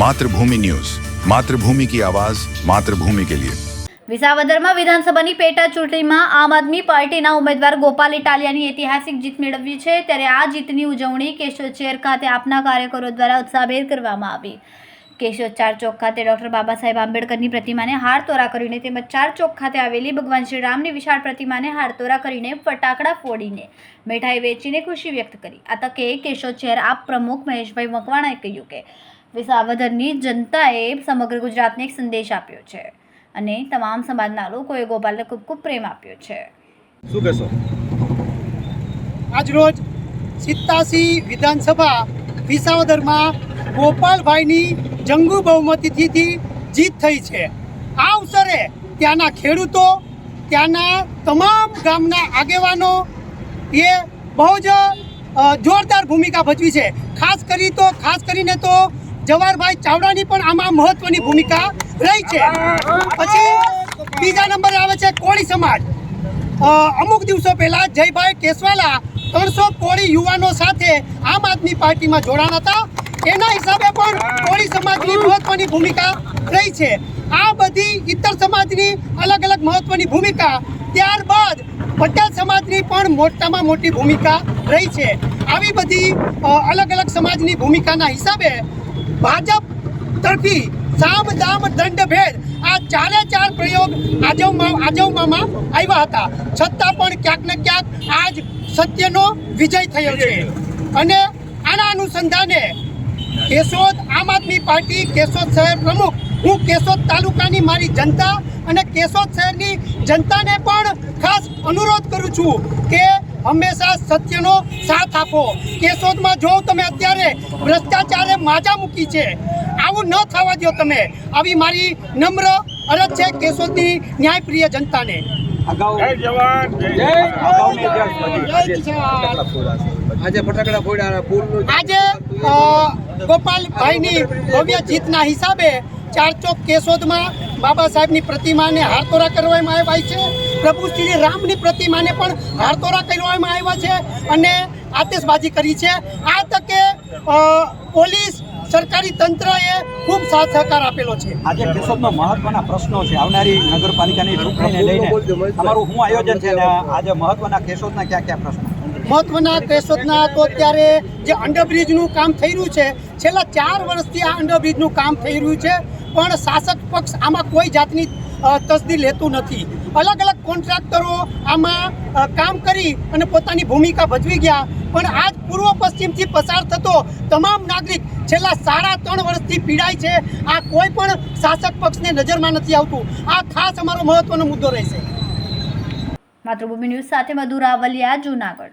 Mathrubhumi news. Mathrubhumi કી આવાજ, માતૃભૂમિ કે લિયે. વિસાવદરમાં વિધાનસભાની પેટા ચૂંટણીમાં આમ આદમી પાર્ટીના ઉમેદવાર ગોપાલ ઇટાલિયાની ઐતિહાસિક જીત મેળવી છે. ત્યારે આ જીતની ઉજવણી કેશોચેર ખાતે આપના કાર્યકરો દ્વારા ઉત્સાહભેર કરવામાં આવી. કેશોદ ચાર ચોક ખાતે ડૉક્ટર બાબા સાહેબ આંબેડકરની પ્રતિમાને હાર તોરા કરીને તેમજ ચાર ચોક ખાતે આવેલી ભગવાન શ્રી રામની વિશાળ પ્રતિમાને હાર તોરા કરીને ફટાકડા ફોડીને મીઠાઈ વેચીને ખુશી વ્યક્ત કરી. આ તકે કેશોદ શહેર આપ પ્રમુખ મહેશભાઈ મકવાણાએ કહ્યું કે વિસાવદરની જનતાએ સમગ્ર ગુજરાતને એક સંદેશ આપ્યો છે અને તમામ સમાજના લોકોએ ગોપાલને ખૂબ ખૂબ પ્રેમ આપ્યો છે. શું કહેશો? આજરોજ સિત્તાસી વિધાનસભા વિસાવદરમાં ગોપાલભાઈની જંગુ બહુમતીથી જીત થઈ છે. આ અવસરે ત્યાંના ખેડૂતો ત્યાંના તમામ ગામના આગેવાનો એ બહુ જ જોરદાર ભૂમિકા ભજવી છે. ખાસ કરી તો ખાસ કરીને તો જવાહરભાઈ ચાવડાની પણ આમાં મહત્વની ભૂમિકા રહી છે. પછી બીજા નંબરે આવે છે કોળી સમાજ. અમુક દિવસો પહેલા જયભાઈ કેસવાલા ત્રણસો કોળી યુવાનો સાથે આમ આદમી પાર્ટીમાં જોડાણ હતા. એના હિસાબે પણ કોળી સમાજની મહત્વની ભૂમિકા રહી છે. આ બધી ઇતર સમાજની અલગ અલગ મહત્વની ભૂમિકા. ત્યારબાદ પટેલ સમાજની પણ મોટામાં મોટી ભૂમિકા રહી છે. આવી બધી અલગ અલગ સમાજની ભૂમિકાના હિસાબે ભાજપ તરફી સામ દામ દંડ ભેદ આ ચારે ચાર પ્રયોગ આજવમાં આજવવામાં આવ્યા હતા. છતાં પણ ક્યાંક ને ક્યાંક આજ સત્યનો વિજય થયો છે. અને આના અનુસંધાને કેશોદ આમ આદમી પાર્ટી કેશોદ શહેર પ્રમુખ. હું કેશોદ તાલુકાની મારી જનતા અને કેશોદ શહેરની જનતાને પણ ખાસ અનુરોધ કરું છું કે હંમેશા સત્યનો સાથ આપો. કેશોદમાં જો તમે અત્યારે ભ્રષ્ટાચારે માજા મૂકી છે આવું ન થવા દો તમે. આવી મારી નમ્ર અરજ છે કેશોદની ન્યાયપ્રિય જનતાને. આજે ફટાકડા ફોડ્યા પુલનું આજે ગોપાલભાઈની ભવ્ય જીતના હિસાબે ચાર ચોક કેશોદમાં બાબા સાહેબની પ્રતિમાને હારતોરા કરવામાં આવ્યા છે. પ્રભુ શ્રી રામની પ્રતિમાને પણ હારતોરા કરવામાં આવ્યા છે અને આતશબાજી કરી છે. આ તકે અ, પોલીસ સરકારી તંત્રએ ખૂબ સાથ સહકાર આપેલો છે. આજે કેશોદમાં મહત્વના પ્રશ્નો છે. આવનારી નગરપાલિકાની ચૂંટણીને લઈને તમારું શું આયોજન છે અને આજે મહત્વના કેશોદના કયા કયા પ્રશ્નો? મહત્વના કેશોદના તો અત્યારે જે અંડરબ્રિજનું કામ થઈ રહ્યું છે, છેલ્લા ચાર વર્ષથી આ અંડરબ્રિજનું કામ થઈ રહ્યું છે, પણ શાસક પક્ષ આમાં કોઈ જાતની તસદી લેતું નથી. અલગ અલગ કોન્ટ્રાક્ટરો આમાં કામ કરી અને પોતાની ભૂમિકા ભજવી ગયા, પણ આજ પૂર્વ પશ્ચિમથી પસાર થતો તમામ નાગરિક છેલ્લા સાડા ત્રણ વર્ષથી પીડાય છે. આ કોઈ પણ શાસક પક્ષને નજરમાં નથી આવતું. આ ખાસ અમારો મહત્વનો મુદ્દો રહેશે. માતૃભૂમિ ન્યૂઝ સાથે મધુ રાવલિયા જૂનાગઢ.